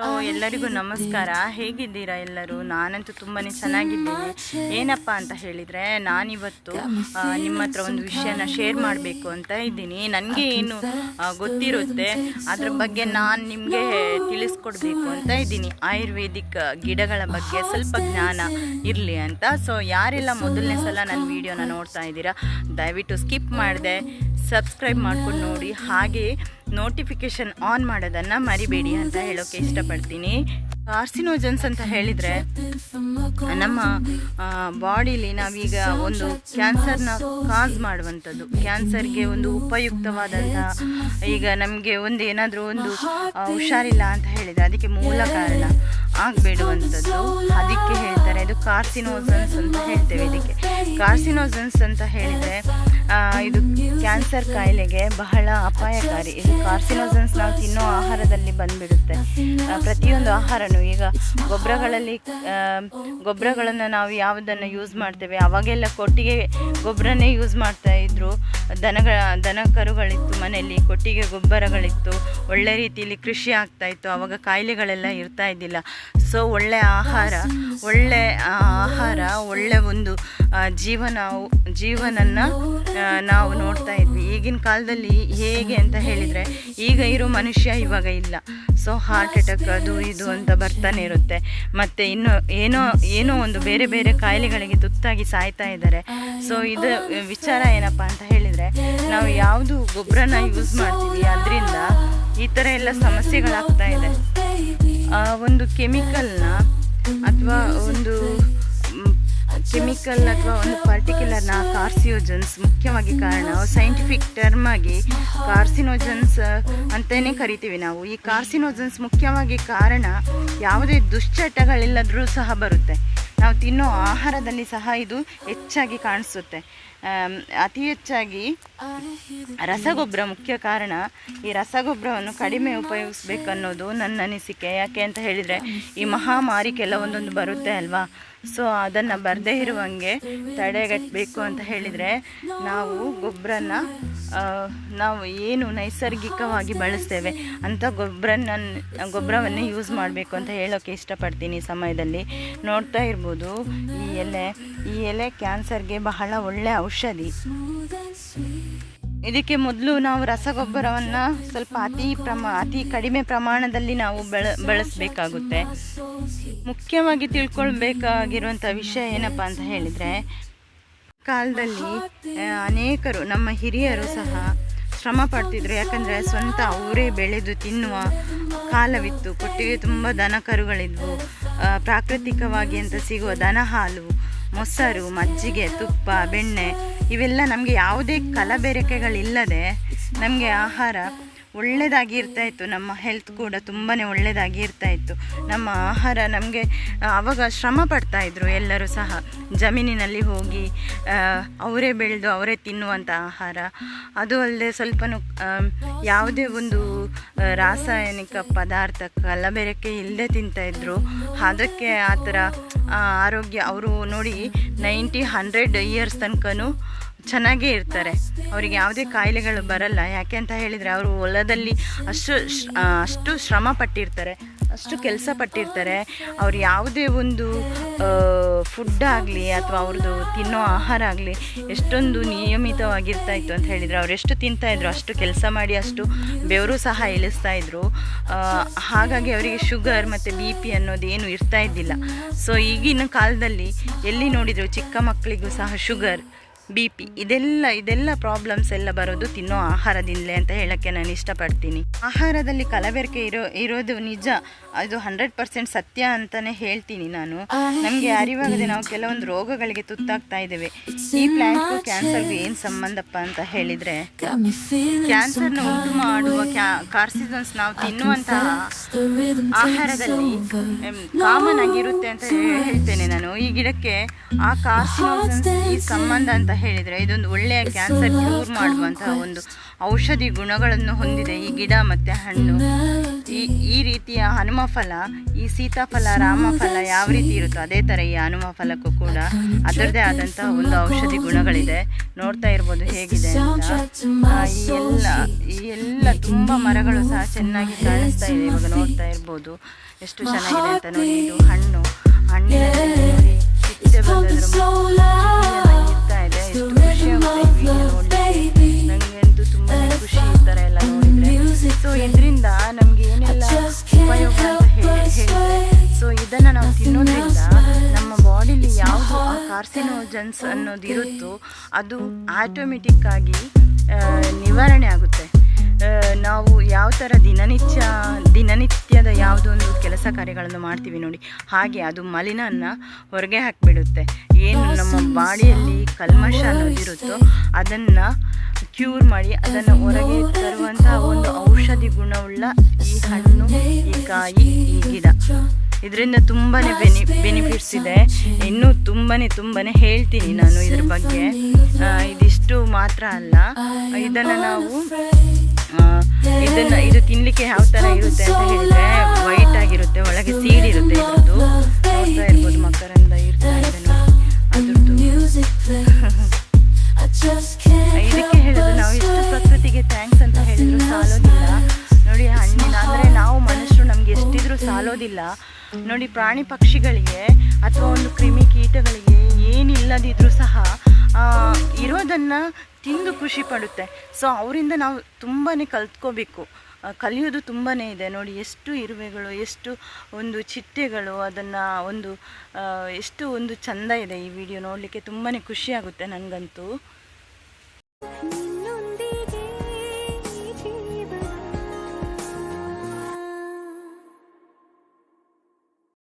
Hello ಎಲ್ಲರಿಗೂ ನಮಸ್ಕಾರ. ಹೇಗಿದ್ದೀರಾ ಎಲ್ಲರೂ? ನಾನಂತೂ ತುಂಬಾ ಚೆನ್ನಾಗಿದ್ದೀನಿ. ಏನಪ್ಪ ಅಂತ ಹೇಳಿದರೆ, ನಾನಿವತ್ತು ನಿಮ್ಮ ಹತ್ರ ಒಂದು ವಿಷಯನ ಶೇರ್ ಮಾಡಬೇಕು ಅಂತ ಇದ್ದೀನಿ. ನನಗೆ ಏನು ಗೊತ್ತಿರುತ್ತೆ. ಅದ್ರ ಬಗ್ಗೆ ನಾನು ನಿಮಗೆ ತಿಳಿಸ್ಕೊಡ್ಬೇಕು ಅಂತ ಇದ್ದೀನಿ. ಆಯುರ್ವೇದಿಕ್ ಗಿಡಗಳ ಬಗ್ಗೆ ಸ್ವಲ್ಪ ಜ್ಞಾನ ಇರಲಿ ಅಂತ. ಸೊ ಯಾರೆಲ್ಲ ಮೊದಲನೇ ಸಲ ನನ್ನ ವಿಡಿಯೋನ ನೋಡ್ತಾ ಇದ್ದೀರಾ, ದಯವಿಟ್ಟು ಸ್ಕಿಪ್ ಮಾಡಿದೆ. ಸಬ್ಸ್ಕ್ರೈಬ್ ಮಾಡ್ಕೊಂಡು ನೋಡಿ. ಹಾಗೆ ನೋಟಿಫಿಕೇಶನ್ ಆನ್ ಮಾಡೋದನ್ನು ಮರಿಬೇಡಿ ಅಂತ ಹೇಳೋಕೆ ಇಷ್ಟಪಡ್ತೀನಿ. ಕಾರ್ಸಿನೋಜನ್ಸ್ ಅಂತ ಹೇಳಿದರೆ, ನಮ್ಮ ಬಾಡಿಲಿ ನಾವೀಗ ಒಂದು ಕ್ಯಾನ್ಸರ್ನ ಕಾಸ್ ಮಾಡುವಂಥದ್ದು. ಕ್ಯಾನ್ಸರ್ಗೆ ಒಂದು ಉಪಯುಕ್ತವಾದಂಥ, ಈಗ ನಮಗೆ ಒಂದು ಏನಾದರೂ ಒಂದು ಹುಷಾರಿಲ್ಲ ಅಂತ ಹೇಳಿದರೆ ಅದಕ್ಕೆ ಮೂಲ ಕಾರಣ ಆಗಬೇಡುವಂಥದ್ದು. ಅದಕ್ಕೆ ಹೇಳ್ತಾರೆ ಇದು ಕಾರ್ಸಿನೋಜನ್ಸ್ ಅಂತ ಹೇಳ್ತೇವೆ ಇದಕ್ಕೆ. ಕಾರ್ಸಿನೋಜನ್ಸ್ ಅಂತ ಹೇಳಿದರೆ ಇದು ಕ್ಯಾನ್ಸರ್ ಕಾಯಿಲೆಗೆ ಬಹಳ ಅಪಾಯಕಾರಿ. ಇದು ಕಾರ್ಸಿನೋಜನ್ಸ್ ನಾವು ತಿನ್ನೋ ಆಹಾರದಲ್ಲಿ ಬಂದ್ಬಿಡುತ್ತೆ. ಪ್ರತಿಯೊಂದು ಪ್ರತಿಯೊಂದು ಆಹಾರನೂ ಈಗ ಗೊಬ್ಬರಗಳಲ್ಲಿ ಗೊಬ್ಬರಗಳನ್ನು ನಾವು ಯಾವುದನ್ನು ಯೂಸ್ ಮಾಡ್ತೇವೆ? ಅವಾಗೆಲ್ಲ ಕೊಟ್ಟಿಗೆ ಗೊಬ್ಬರನೇ ಯೂಸ್ ಮಾಡ್ತಾ ಇದ್ರು. ದನಗಳ ದನ ಕರುಗಳಿತ್ತು ಮನೆಯಲ್ಲಿ ಕೊಟ್ಟಿಗೆ ಗೊಬ್ಬರಗಳಿತ್ತು. ಒಳ್ಳೆ ರೀತಿಯಲ್ಲಿ ಕೃಷಿ ಆಗ್ತಾ ಇತ್ತು. ಆವಾಗ ಕಾಯಿಲೆಗಳೆಲ್ಲ ಇರ್ತಾ ಇದ್ದಿಲ್ಲ. ಸೊ ಒಳ್ಳೆ ಆಹಾರ ಒಳ್ಳೆ ಆಹಾರ, ಒಳ್ಳೆ ಒಂದು ಜೀವನ, ಜೀವನನ್ನ ನಾವು ನೋಡ್ತಾ ಇದ್ವಿ. ಈಗಿನ ಕಾಲದಲ್ಲಿ ಹೇಗೆ ಅಂತ ಹೇಳಿದರೆ, ಈಗ ಇರೋ ಮನುಷ್ಯ ಇವಾಗ ಇಲ್ಲ. ಸೊ ಹಾರ್ಟ್ ಅಟ್ಯಾಕ್ ಅದು ಇದು ಅಂತ ಬರ್ತಾನೆ ಇರುತ್ತೆ. ಮತ್ತು ಇನ್ನು ಏನೋ ಏನೋ ಒಂದು ಬೇರೆ ಬೇರೆ ಕಾಯಿಲೆಗಳಿಗೆ ತುತ್ತಾಗಿ ಸಾಯ್ತಾ ಇದ್ದಾರೆ. ಸೊ ಇದು ವಿಚಾರ ಏನಪ್ಪ ಅಂತ ಹೇಳಿದರೆ ನಾವು ಯಾವುದು ಗೊಬ್ಬರನ ಯೂಸ್ ಮಾಡ್ತೀವಿ ಅದರಿಂದ ಈ ಥರ ಎಲ್ಲ ಸಮಸ್ಯೆಗಳಾಗ್ತಾ ಇದೆ. ಒಂದು ಕೆಮಿಕಲ್ನ ಅಥವಾ ಒಂದು ಕೆಮಿಕಲ್ ಅಥವಾ ಒಂದು ಪರ್ಟಿಕ್ಯುಲರ್ನ ಕಾರ್ಸಿಯೋಜನ್ಸ್ ಮುಖ್ಯವಾಗಿ ಕಾರಣ ಸೈಂಟಿಫಿಕ್ ಟರ್ಮ್ ಆಗಿ ಕಾರ್ಸಿನೋಜನ್ಸ್ ಅಂತಲೇ ಕರಿತೀವಿ ನಾವು. ಈ ಕಾರ್ಸಿನೋಜನ್ಸ್ ಮುಖ್ಯವಾಗಿ ಕಾರಣ ಯಾವುದೇ ದುಶ್ಚಟಗಳಿಲ್ಲದರೂ ಸಹ ಬರುತ್ತೆ. ನಾವು ತಿನ್ನೋ ಆಹಾರದಲ್ಲಿ ಸಹ ಇದು ಹೆಚ್ಚಾಗಿ ಕಾಣಿಸುತ್ತೆ. ಅತಿ ಹೆಚ್ಚಾಗಿ ರಸಗೊಬ್ಬರ ಮುಖ್ಯ ಕಾರಣ ಈ ರಸಗೊಬ್ಬರವನ್ನು ಕಡಿಮೆ ಉಪಯೋಗಿಸ್ಬೇಕನ್ನೋದು ನನ್ನ ಅನಿಸಿಕೆ. ಯಾಕೆ ಅಂತ ಹೇಳಿದರೆ ಈ ಮಹಾಮಾರಿ ಕೆಲವೊಂದೊಂದು ಬರುತ್ತೆ ಅಲ್ವಾ? ಸೊ ಅದನ್ನು ಬರದೇ ಇರುವಂಗೆ ತಡೆಗಟ್ಟಬೇಕು ಅಂತ ಹೇಳಿದರೆ ನಾವು ಗೊಬ್ಬರನ ನಾವು ಏನು ನೈಸರ್ಗಿಕವಾಗಿ ಬಳಸ್ತೇವೆ ಅಂಥ ಗೊಬ್ಬರನ ಗೊಬ್ಬರವನ್ನು ಯೂಸ್ ಮಾಡಬೇಕು ಅಂತ ಹೇಳೋಕ್ಕೆ ಇಷ್ಟಪಡ್ತೀನಿ ಸಮಯದಲ್ಲಿ. ನೋಡ್ತಾ ಇರ್ಬೋದು, ಈ ಎಲೆ ಈ ಎಲೆ ಕ್ಯಾನ್ಸರ್ಗೆ ಬಹಳ ಒಳ್ಳೆಯ ಔಷಧಿ. ಇದಕ್ಕೆ ಮೊದಲು ನಾವು ರಸಗೊಬ್ಬರವನ್ನು ಸ್ವಲ್ಪ ಅತಿ ಪ್ರಮ, ಅತಿ ಕಡಿಮೆ ಪ್ರಮಾಣದಲ್ಲಿ ನಾವು ಬೆಳ, ಬಳಸಬೇಕಾಗುತ್ತೆ. ಮುಖ್ಯವಾಗಿ ತಿಳ್ಕೊಳ್ಬೇಕಾಗಿರುವಂಥ ವಿಷಯ ಏನಪ್ಪ ಅಂತ ಹೇಳಿದರೆ, ಕಾಲದಲ್ಲಿ ಅನೇಕರು, ನಮ್ಮ ಹಿರಿಯರು ಸಹ ಶ್ರಮ ಪಡ್ತಿದ್ರು. ಯಾಕಂದರೆ ಸ್ವಂತ ಅವರೇ ಬೆಳೆದು ತಿನ್ನುವ ಕಾಲವಿತ್ತು. ಕೊಟ್ಟಿಗೆ ತುಂಬ ದನ ಕರುಗಳಿದ್ವು. ಪ್ರಾಕೃತಿಕವಾಗಿ ಅಂತ ಸಿಗುವ ದನ ಹಾಲು ಮೊಸರು, ಮಜ್ಜಿಗೆ, ತುಪ್ಪ, ಬೆಣ್ಣೆ, ಇವೆಲ್ಲ ನಮಗೆ ಯಾವುದೇ ಕಲಬೆರಕೆಗಳಿಲ್ಲದೆ ನಮಗೆ ಆಹಾರ ಒಳ್ಳೆಯದಾಗಿ ಇರ್ತಾ ಇತ್ತು ನಮ್ಮ ಹೆಲ್ತ್ ಕೂಡ ತುಂಬಾ ಒಳ್ಳೆಯದಾಗಿ ಇರ್ತಾ ಇತ್ತು ನಮ್ಮ ಆಹಾರ ನಮಗೆ ಆವಾಗ ಶ್ರಮ ಪಡ್ತಾ ಇದ್ರು ಎಲ್ಲರೂ ಸಹ. ಜಮೀನಿನಲ್ಲಿ ಹೋಗಿ ಅವರೇ ಬೆಳೆದು ಅವರೇ ತಿನ್ನುವಂಥ ಆಹಾರ. ಅದು ಅಲ್ಲದೆ ಸ್ವಲ್ಪ ಯಾವುದೇ ಒಂದು ರಾಸಾಯನಿಕ ಪದಾರ್ಥ ಕಲಬೆರಕೆ ಇಲ್ಲದೆ ತಿಂತಾಯಿದ್ರು. ಅದಕ್ಕೆ ಆ ಥರ ಆರೋಗ್ಯ ಅವರು ನೋಡಿ ನೈಂಟಿ ಹಂಡ್ರೆಡ್ ಇಯರ್ಸ್ ತನಕನೂ ಚೆನ್ನಾಗೇ ಇರ್ತಾರೆ. ಅವರಿಗೆ ಯಾವುದೇ ಕಾಯಿಲೆಗಳು ಬರಲ್ಲ. ಯಾಕೆ ಅಂತ ಹೇಳಿದರೆ ಅವರು ಹೊಲದಲ್ಲಿ ಅಷ್ಟು ಅಷ್ಟು ಶ್ರಮ ಪಟ್ಟಿರ್ತಾರೆ. ಅಷ್ಟು ಕೆಲಸ ಪಟ್ಟಿರ್ತಾರೆ. ಅವ್ರು ಯಾವುದೇ ಒಂದು ಫುಡ್ ಆಗಲಿ ಅಥವಾ ಅವ್ರದ್ದು ತಿನ್ನೋ ಆಹಾರ ಆಗಲಿ ಎಷ್ಟೊಂದು ನಿಯಮಿತವಾಗಿರ್ತಾ ಇತ್ತು ಅಂತ ಹೇಳಿದರೆ ಅವ್ರು ಎಷ್ಟು ತಿಂತಾಯಿದ್ರು ಅಷ್ಟು ಕೆಲಸ ಮಾಡಿ ಅಷ್ಟು ಬೆವರು ಸಹ ಇಳಿಸ್ತಾ ಇದ್ರು. ಹಾಗಾಗಿ ಅವರಿಗೆ ಶುಗರ್ ಮತ್ತು ಬಿ ಪಿ ಏನು ಇರ್ತಾ ಇದ್ದಿಲ್ಲ. ಸೊ ಈಗಿನ ಕಾಲದಲ್ಲಿ ಎಲ್ಲಿ ನೋಡಿದರೂ ಚಿಕ್ಕ ಮಕ್ಕಳಿಗೂ ಸಹ ಶುಗರ್ ಬಿ ಪಿ ಇದೆಲ್ಲ ಇದೆಲ್ಲ ಪ್ರಾಬ್ಲಮ್ಸ್ ಎಲ್ಲ ಬರೋದು ತಿನ್ನೋ ಆಹಾರದಿಂದಲೇ ಅಂತ ಹೇಳಕ್ಕೆ ನಾನು ಇಷ್ಟಪಡ್ತೀನಿ. ಆಹಾರದಲ್ಲಿ ಕಲಬೆರಕೆ ಇರೋ, ಇರೋದು ನಿಜ. ಅದು ಹಂಡ್ರೆಡ್ ಪರ್ಸೆಂಟ್ ಸತ್ಯ ಅಂತಲೇ ಹೇಳ್ತೀನಿ ನಾನು. ನಮಗೆ ಅರಿವಾಗದೆ ನಾವು ಕೆಲವೊಂದು ರೋಗಗಳಿಗೆ ತುತ್ತಾಗ್ತಾ ಇದ್ದೇವೆ. ಈ ಪ್ಲ್ಯಾಂಟ್ಗೂ ಕ್ಯಾನ್ಸರ್ಗೂ ಏನು ಸಂಬಂಧಪ್ಪ ಅಂತ ಹೇಳಿದರೆ ಕ್ಯಾನ್ಸರ್ನ ಉಂಟು ಮಾಡುವ ಕ್ಯಾ ಕಾರ್ಸಿಸನ್ಸ್ ನಾವು ತಿನ್ನುವಂತಹ ಆಹಾರದಲ್ಲಿ ಕಾಮನ್ ಆಗಿರುತ್ತೆ ಅಂತ ಹೇಳ್ತೇನೆ ನಾನು. ಈ ಗಿಡಕ್ಕೆ ಆ ಕಾರ್ಸಿನೋಸನ್ಸ್ ಈ ಸಂಬಂಧ ಅಂತ ಹೇಳಿದರೆ ಇದೊಂದು ಒಳ್ಳೆಯ ಕ್ಯಾನ್ಸರ್ ಕ್ಯೂರ್ ಮಾಡುವಂತಹ ಒಂದು ಔಷಧಿ ಗುಣಗಳನ್ನು ಹೊಂದಿದೆ. ಈ ಗಿಡ ಮತ್ತು ಹಣ್ಣು. ಈ ಈ ರೀತಿಯ ಹನುಮ ಫಲ ಈ ಸೀತಾಫಲ, ರಾಮಫಲ ಯಾವ ರೀತಿ ಇರುತ್ತೋ ಅದೇ ಥರ ಈ ಹನುಮ ಫಲಕ್ಕೂ ಕೂಡ ಅದರದೇ ಆದಂತಹ ಒಂದು ಔಷಧಿ ಗುಣಗಳಿದೆ. ನೋಡ್ತಾ ಇರ್ಬೋದು ಹೇಗಿದೆ ಈ ಎಲ್ಲ ಈ ಎಲ್ಲ ತುಂಬ ಮರಗಳು ಸಹ ಚೆನ್ನಾಗಿ ಕಾಣಿಸ್ತಾ ಇದೆ. ಇವಾಗ ನೋಡ್ತಾ ಇರ್ಬೋದು. ಎಷ್ಟು ಚೆನ್ನಾಗಿದೆ ಅಂತ ನೋಡಿ. ಇದು ಹಣ್ಣು. ಹಣ್ಣಿನಲ್ಲಿ ಇದನ್ನು ನಾವು ತಿನ್ನೋದ್ರಿಂದ ನಮ್ಮ ಬಾಡಿಲಿ ಯಾವುದು ಕಾರ್ಸಿನೋಜನ್ಸ್ ಅನ್ನೋದು ಇರುತ್ತೋ ಅದು ಆಟೋಮೆಟಿಕ್ ಆಗಿ ಆ, ನಿವಾರಣೆ ಆಗುತ್ತೆ. ನಾವು ಯಾವ ಥರ ದಿನನಿತ್ಯ ದಿನನಿತ್ಯದ ಯಾವುದೊಂದು ಕೆಲಸ ಕಾರ್ಯಗಳನ್ನು ಮಾಡ್ತೀವಿ ನೋಡಿ ಹಾಗೆ ಅದು ಮಲಿನನ್ನು ಹೊರಗೆ ಹಾಕಿಬಿಡುತ್ತೆ. ಏನು ನಮ್ಮ ಬಾಡಿಯಲ್ಲಿ ಕಲ್ಮಶ ಅನ್ನೋದಿರುತ್ತೋ ಅದನ್ನು ಕ್ಯೂರ್ ಮಾಡಿ ಅದನ್ನು ಹೊರಗೆ ತರುವಂತಹ ಒಂದು ಔಷಧಿ ಗುಣವುಳ್ಳ ಈ ಹಣ್ಣು, ಈ ಕಾಯಿ, ಈ ಗಿಡ. ಇದರಿಂದ ತುಂಬಾ ಬೆನಿ ಬೆನಿಫಿಟ್ಸ್ ಇದೆ. ಇನ್ನೂ ತುಂಬಾ ತುಂಬಾ ಹೇಳ್ತೀನಿ ನಾನು ಇದ್ರ ಬಗ್ಗೆ. ಇದಿಷ್ಟು ಮಾತ್ರ ಅಲ್ಲ. ಇದನ್ನು ನಾವು ಇದನ್ನು ಇದನ್ನ, ಇದು ತಿನ್ನಲಿಕ್ಕೆ ಯಾವ ಥರ ಇರುತ್ತೆ ಅಂತ ಹೇಳಿದ್ರೆ ವೈಟ್ ಆಗಿರುತ್ತೆ, ಒಳಗೆ ಸೀಡಿರುತ್ತೆ ಇದ್ರದ್ದು. ನೋಡ್ತಾ ಇರ್ಬೋದು ಮಕರಂದ ಇರ್ತಾ ಇದೆ ನೋಡಿ. ಅದ್ರದ್ದು. ಇದಕ್ಕೆ ಹೇಳೋದು ನಾವು ಎಷ್ಟು ಪ್ರಕೃತಿಗೆ ಥ್ಯಾಂಕ್ಸ್ ಅಂತ ಹೇಳಿದ್ರು, ಸಾಲೋದಿಲ್ಲ. ನೋಡಿ, ಹಣ್ಣಿನ ಅಂದರೆ ನಾವು ಮನುಷ್ಯರು ನಮ್ಗೆ ಎಷ್ಟಿದ್ರೂ ಸಾಲೋದಿಲ್ಲ. ನೋಡಿ, ಪ್ರಾಣಿ ಪಕ್ಷಿಗಳಿಗೆ ಅಥವಾ ಒಂದು ಕ್ರಿಮಿ ಕೀಟಗಳಿಗೆ ಏನಿಲ್ಲದಿದ್ರೂ ಸಹ ಇರೋದನ್ನು ತಿಂದು ಖುಷಿ ಪಡುತ್ತೆ. ಸೊ ಅವರಿಂದ ನಾವು ತುಂಬಾ ಕಲ್ತ್ಕೋಬೇಕು. ಕಲಿಯೋದು ತುಂಬಾ ಇದೆ. ನೋಡಿ, ಎಷ್ಟು ಇರುವೆಗಳು, ಎಷ್ಟು ಒಂದು ಚಿಟ್ಟೆಗಳು, ಅದನ್ನು ಒಂದು ಎಷ್ಟು ಒಂದು ಚಂದ ಇದೆ ಈ ವಿಡಿಯೋ ನೋಡಲಿಕ್ಕೆ. ತುಂಬಾ ಖುಷಿಯಾಗುತ್ತೆ ನನಗಂತೂ